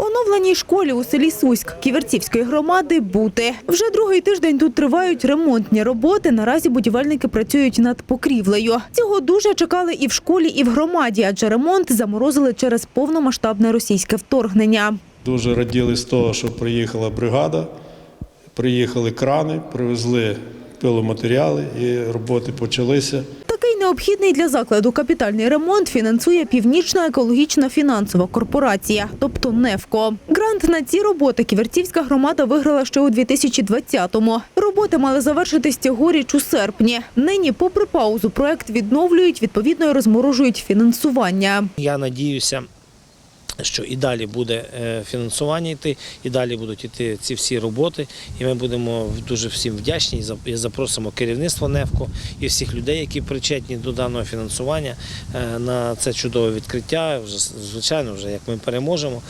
Оновленій школі у селі Суськ Ківерцівської громади бути. Вже другий тиждень тут тривають ремонтні роботи. Наразі будівельники працюють над покрівлею. Цього дуже чекали і в школі, і в громаді, адже ремонт заморозили через повномасштабне російське вторгнення. Дуже раділи з того, що приїхала бригада, приїхали крани, привезли пиломатеріали і роботи почалися. Необхідний для закладу капітальний ремонт фінансує Північна екологічна фінансова корпорація, тобто НЕФКО. Грант на ці роботи Ківерцівська громада виграла ще у 2020-му. Роботи мали завершитись цьогоріч у серпні. Нині, попри паузу, проект відновлюють, відповідно розморожують фінансування. Я надіюся, що і далі буде е, фінансування йти, і далі будуть йти ці всі роботи. І ми будемо дуже всім вдячні і за- запросимо керівництво НЕФКО і всіх людей, які причетні до даного фінансування е, на це чудове відкриття. Вже звичайно, вже як ми переможемо.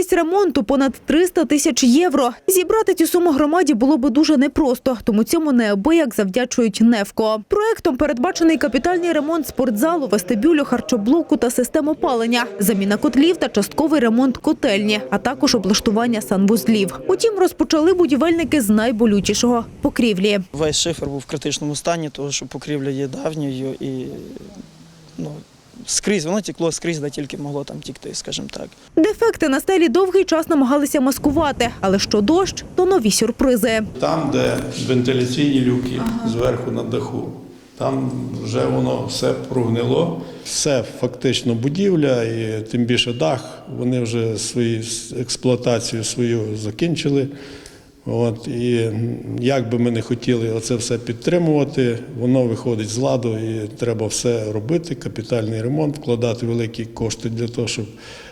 Вартість ремонту понад 300 тисяч євро. Зібрати цю суму громаді було би дуже непросто, тому цьому неабияк завдячують НЕФКО. Проектом передбачений капітальний ремонт спортзалу, вестибюлю, харчоблоку та систем опалення, заміна котлів та частковий ремонт котельні, а також облаштування санвузлів. Утім, розпочали будівельники з найболючішого – покрівлі. Весь шифер був в критичному стані, тому що покрівля є давньою і ну, скрізь, воно тікло скрізь, де тільки могло там тікти, скажімо так. Дефекти на стелі довгий час намагалися маскувати, але що дощ, то нові сюрпризи. Там, де вентиляційні люки зверху на даху, там вже воно все прогнило. Все фактично будівля, і тим більше дах. Вони вже свою експлуатацію свою закінчили. От, і як би ми не хотіли оце все підтримувати, воно виходить з ладу і треба все робити, капітальний ремонт, вкладати великі кошти для того, щоб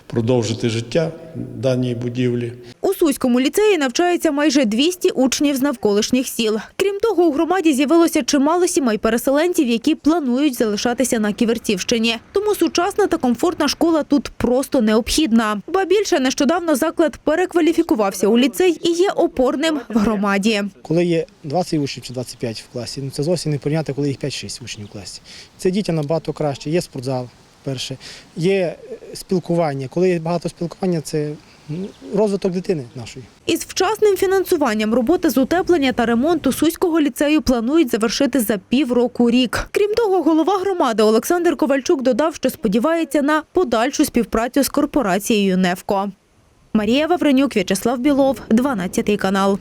продовжити життя даній будівлі. Суському ліцеї навчається майже 200 учнів з навколишніх сіл. Крім того, у громаді з'явилося чимало сімей переселенців, які планують залишатися на Ківерцівщині. Тому сучасна та комфортна школа тут просто необхідна. Ба більше нещодавно заклад перекваліфікувався у ліцей і є опорним в громаді. Коли є 20 учнів чи 25 в класі, ну це зовсім не порівняти, коли їх 5-6 учнів в класі. Це дітям набагато краще. Є спортзал, перше, є е, спілкування. Коли є багато спілкування, це розвиток дитини нашої. Із вчасним фінансуванням роботи з утеплення та ремонту Суського ліцею планують завершити за півроку рік. Крім того, голова громади Олександр Ковальчук додав, що сподівається на подальшу співпрацю з корпорацією Невко. Марія Вавренюк, В'ячеслав Білов, 12 канал.